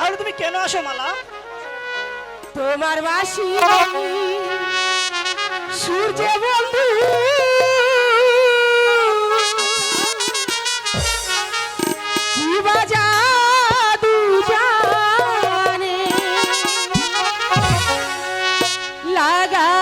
তাহলে তুমি কেন আসো মালা? তোমার বাসি সূর্য বন্ধু। লাগা